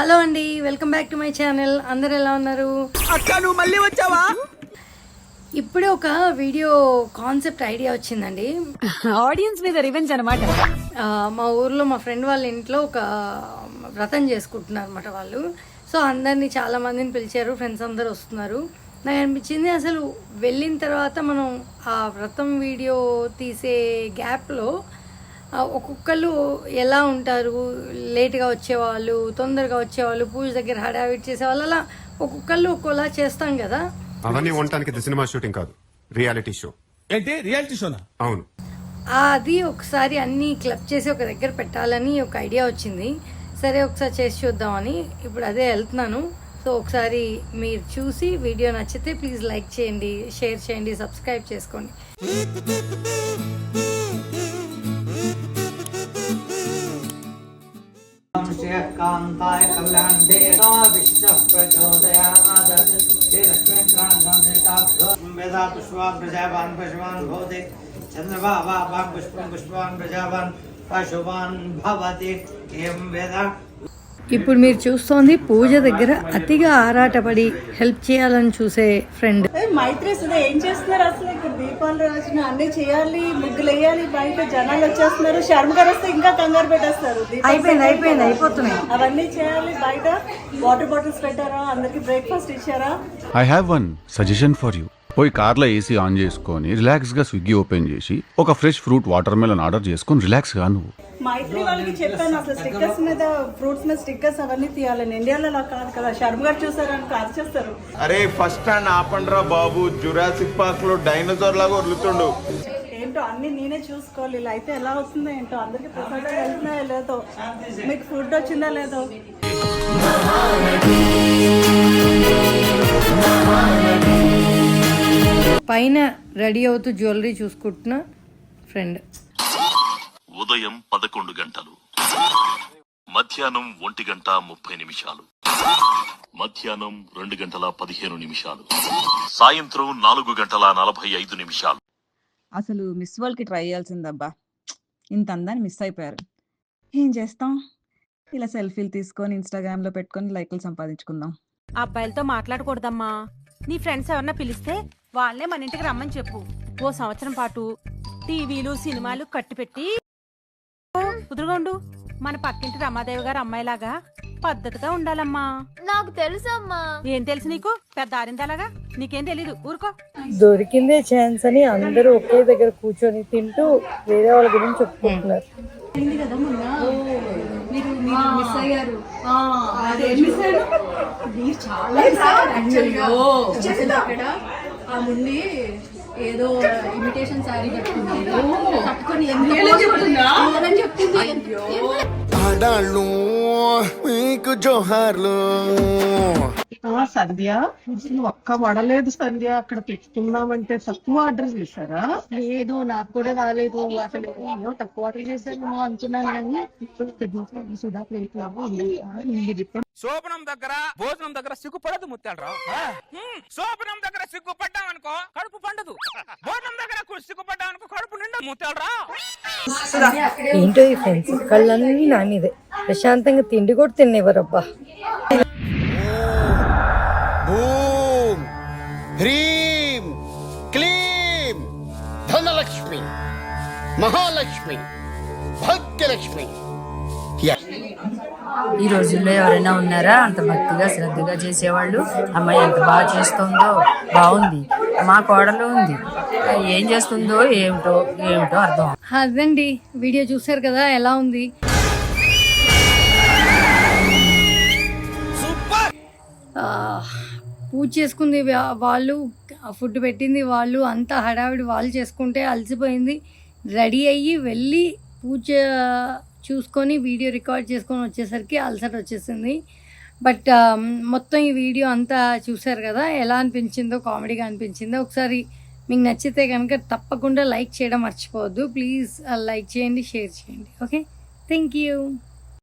Hello అండి welcome back to my channel. అందరు ఎలా ఉన్నారు? అక్క నువ్వు మళ్ళీ వచ్చావా? ఇప్పుడే ఒక వీడియో కాన్సెప్ట్ ఐడియా వచ్చిందండి. ఆడియన్స్ మీద రివెంజ్ అనమాట మా ఊర్లో మా ఫ్రెండ్ వాళ్ళ ఇంట్లో ఒక వ్రతం చేసుకుంటున్నారు అనమాట వాళ్ళు. సో అందరినీ చాలా మందిని పిలిచారు ఫ్రెండ్స్ అందరు వస్తున్నారు. నాకు అనిపించింది అసలు వెళ్ళిన తర్వాత మనం ఆ వ్రతం వీడియో తీసే గ్యాప్లో ఒక్కొక్కళ్ళు ఎలా ఉంటారు? లేట్గా వచ్చేవాళ్ళు తొందరగా వచ్చేవాళ్ళు పూజ దగ్గర హడావిడి చేసేవాళ్ళు అలా ఒక్కొక్కళ్ళు ఒక్కోలా చేస్తాం కదా? అవన్నీ ఉండటానికి ఇది సినిమా షూటింగ్ కాదు. Reality show. ఏంటి? రియాలిటీ షోనా? అవును. అది ఒకసారి అన్ని క్లబ్ చేసి ఒక దగ్గర పెట్టాలని ఒక ఐడియా వచ్చింది. సరే ఒకసారి చేసి చూద్దామని ఇప్పుడు అదే వెళ్తున్నాను. సో ఒకసారి మీరు చూసి వీడియో నచ్చితే ప్లీజ్ లైక్ చేయండి షేర్ చేయండి సబ్స్క్రైబ్ చేసుకోండి. वेदा पुष्पान् प्रजावान् वेद ఇప్పుడు మీరు చూస్తోంది పూజ దగ్గర అతిగా ఆరాటపడి హెల్ప్ చేయాలని చూసే ఫ్రెండ్. మైత్రి సుధా ఏం చేస్తున్నారు అసలు? ఇక్కడ దీపాలు రోజున అన్ని చేయాలి ముగ్గులు వేయాలి బయట జనాలు వచ్చేస్తున్నారు. శర్మ గారు వస్తే ఇంకా కంగారు పెట్టేస్తారు. అయిపోయింది అయిపోయింది అయిపోతున్నాయి. అవన్నీ చేయాలి బయట వాటర్ బాటిల్స్ పెట్టారా? అందరికి బ్రేక్ఫాస్ట్ ఇచ్చారా? I have one suggestion for you పోయి కార్లో ఏసీ ఆన్ చేసుకొని రిలాక్స్గా స్విగ్గీ ఓపెన్ చేసి ఒక fresh fruit water melon order చేసుకొని రిలాక్స్గా నువ్వు. మైత్రి వాళ్ళకి చెప్పాను అసలు స్టిక్కర్స్ మీద ఫ్రూట్స్ మీద స్టిక్కర్స్ అవన్నీ తీయాలని. ఇండియాలో అలా కాదు కదా. శర్మ గారు చూసారని కాదు చేస్తారు. అరే ఫస్ట్ స్టాండ్ ఆపండ్రా బాబు. జురాసిక్ పార్క్లో డైనోసార్ లాగా వదులుతుండు. ఏంటో అన్ని నేనే చూసుకోవాలి. ఇలా అయితే ఎలా వస్తుందో ఏంటో అందరికి ప్రసాదాలు వెళ్తున్నాయో లేదో మీకు ఫుడ్ వచ్చిందా లేదో. పైన రెడీ అవుతూ జ్యువెలరీ చూసుకుంటున్న ఫ్రెండ్. ఉదయం పదకొండు గంటలు. మధ్యాహ్నం ఒంటి గంట ముప్పై నిమిషాలు. మధ్యాహ్నం రెండు గంటల పదిహేను నిమిషాలు. సాయంత్రం నాలుగు గంటల నలభై ఐదు నిమిషాలు. అసలు మిస్ వరల్డ్కి ట్రై చేయాల్సిందబ్బా. ఇంత అందాన్ని మిస్ అయిపోయారు. ఏం చేస్తాం? ఇలా సెల్ఫీలు తీసుకొని ఇన్స్టాగ్రామ్లో పెట్టుకొని లైక్లు సంపాదించుకుందాం. అబ్బాయిలతో మాట్లాడకూడదమ్మా. నీ ఫ్రెండ్స్ ఎవరన్నా పిలిస్తే వాళ్ళే మన ఇంటికి రమ్మని చెప్పు. ఓ సంవత్సరం పాటు టీవీలు సినిమాలు కట్టిపెట్టి కుదురుగా ఉండు. మన పక్కింటి రమాదేవి గారు అమ్మాయిలాగా పద్ధతిగా ఉండాలమ్మా. నాకు తెలుసమ్మా ఏం తెలుసు నీకు? పెద్ద ఆరిందలాగా? నీకేం తెలీదు? ఊరుకో. దొరికిందే ఛాన్స్ అని అందరూ ఒకే దగ్గర కూర్చొని తింటూ వేరే వాళ్ళ గురించి చెప్పుకుంటున్నారు. అక్కడ ఆ ముందు ఏదో ఇమిటేషన్ సారీ కట్టుకున్నారు. కట్టుకొని ఎందుకు చెప్తుంది? ఆడాళ్ళు మీకు జోహార్లు. సంధ్య నువ్వు ఒక్క వడలేదు సంధ్య అక్కడ పెట్టుకుందామంటే తక్కువ ఆర్డర్ చేశారా? లేదు నాకు కూడా రాలేదు. అసలు ఏమో తక్కువ ఆర్డర్ చేశాను అనుకున్నాను కానీ ఇప్పుడు సుధా ప్లేట్ లాగా శోభనం దగ్గర భోజనం దగ్గర సిగ్గుపడదు ముత్తాడరావు శోభనం దగ్గర సిగ్గుపడ్డాం అనుకో కడుపు పండదు. భోజనం దగ్గర సిగ్గుపడ్డాం అనుకో కడుపు నిండా ముత్తాడరా ఏంటో ఈ ఫ్రెండ్స్ కళ్ళన్నీ నా మీదే ప్రశాంతంగా తిండి కూడా తినేవారబ్బా హ్రీం క్లీం ధనలక్ష్మి మహాలక్ష్మి భాగ్యలక్ష్మి. ఈ రోజుల్లో ఎవరైనా ఉన్నారా? అంత భక్తిగా శ్రద్ధగా చేసేవాళ్ళు? అమ్మాయి ఎంత బాగా చేస్తుందో బాగుంది. మా కోడలు ఉంది. ఏం చేస్తుందో ఏమిటో ఏమిటో అర్థం. అదండి వీడియో చూసారు కదా ఎలా ఉంది? ఆ, పూజ చేసుకుంది వాళ్ళు ఫుడ్ పెట్టింది వాళ్ళు అంతా హడావిడి వాళ్ళు చేసుకుంటే అలసిపోయింది. రెడీ అయ్యి వెళ్ళి పూజ చూసుకొని వీడియో రికార్డ్ చేసుకొని వచ్చేసరికి అలసట వచ్చేసింది. బట్ మొత్తం ఈ వీడియో అంతా చూశారు కదా ఎలా అనిపించిందో కామెడీగా అనిపించిందో ఒకసారి మీకు నచ్చితే కనుక తప్పకుండా లైక్ చేయడం మర్చిపోవద్దు. ప్లీజ్ లైక్ చేయండి షేర్ చేయండి. ఓకే? Thank you.